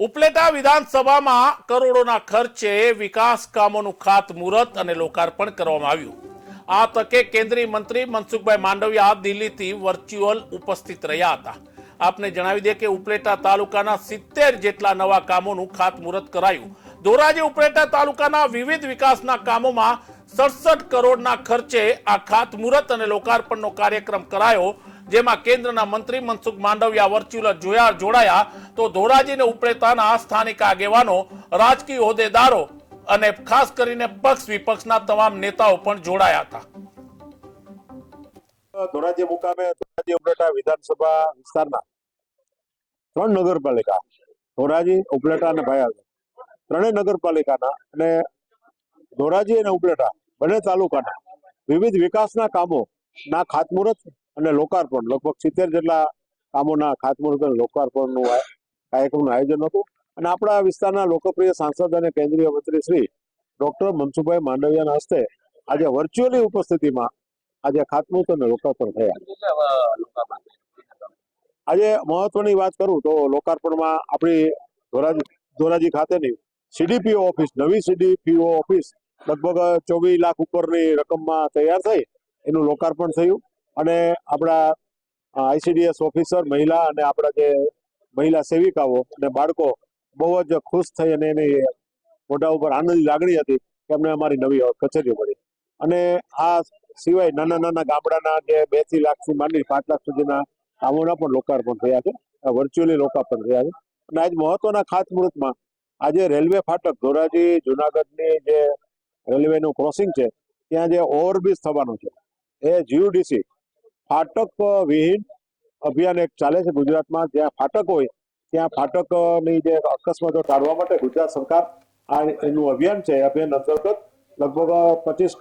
ઉપલેટા વિધાનસભામાં કરોડોના ખર્ચે વિકાસ કામોનું ખાતમુહૂર્ત અને લોકાર્પણ કરવામાં આવ્યું. આ તકે કેન્દ્રીય મંત્રી મનસુખભાઈ માંડવિયા દિલ્હીથી વર્ચ્યુઅલ ઉપસ્થિત રહ્યા હતા. આપને જણાવી દે કે ઉપલેટા તાલુકાના સિત્તેર જેટલા નવા કામોનું ખાતમુહૂર્ત કરાયું. ધોરાજી ઉપલેટા તાલુકાના વિવિધ વિકાસના કામોમાં સડસઠ કરોડના ખર્ચે આ ખાતમુહૂર્ત અને લોકાર્પણનો કાર્યક્રમ કરાયો. જેમાં કેન્દ્રના મંત્રી મનસુખ માંડવિયા વર્ચ્યુઅલ જોડાયા, તો ધોરાજીને ઉપડેતાના સ્થાનિક આગેવાનો, રાજકીય હોદ્દેદારો અને ખાસ કરીને પક્ષ વિપક્ષના તમામ નેતાઓ પણ જોડાયા હતા. ધોરાજી મુકામે ધોરાજી ઉપલેટા વિધાનસભા વિસ્તારના ત્રણ નગરપાલિકા, ધોરાજી, ઉપલેટા અને ભાયા ત્રણેય નગરપાલિકાના અને ધોરાજી અને ઉપલેટા, બંને તાલુકાના વિવિધ વિકાસના કામો ના, ખાતમુહૂર્ત અને લોકાર્પણ, લગભગ સિત્તેર જેટલા કામોના ખાતમુહૂર્ત અને લોકાર્પણનું કાર્યક્રમનું આયોજન હતું. અને આપણા વિસ્તારના લોકપ્રિય સાંસદ અને કેન્દ્રીય મંત્રી શ્રી ડોક્ટર મનસુભાઈ માંડવિયાના હસ્તે આજે વર્ચ્યુઅલી ઉપસ્થિતિમાં આજે ખાતમુહૂર્ત અને લોકાર્પણ થયા. આજે મહત્વની વાત કરું તો લોકાર્પણમાં આપણી ધોરાજી ધોરાજી ખાતેની સીડીપીઓ ઓફિસ, નવી સીડીપીઓ ઓફિસ લગભગ ચોવીસ લાખ ઉપરની રકમમાં તૈયાર થઈ. એનું લોકાર્પણ થયું અને આપણા આઈસીડીએસ ઓફિસર, મહિલા અને આપણા જે મહિલા સેવિકાઓ અને બાળકો બહુ જ ખુશ થઈ અને એની મોઢા ઉપર આનંદની લાગણી હતી કે અમને અમારી નવી કચેરીઓ મળી. અને આ સિવાય નાના નાના ગામડાના જે બેથી લાખથી માંડી પાંચ લાખ સુધીના કામોના પણ લોકાર્પણ થયા છે વર્ચ્યુઅલી લોકાર્પણ થયા છે. અને આજ મહત્વના ખાતમુહૂર્તમાં આજે રેલવે ફાટક ધોરાજી, જુનાગઢની જે રેલવેનું ક્રોસિંગ છે, ત્યાં જે ઓવરબ્રિજ થવાનું છે. એ જીયુડીસી ફાટક વિહીન અભિયાન એક ચાલે છે ગુજરાતમાં. જ્યાં ફાટક હોય, ત્યાં ફાટકની જે અકસ્માતો ટાળવા માટે ગુજરાત સરકાર આ એનું અભિયાન છે. અભિયાન અંતર્ગત લગભગ પચીસ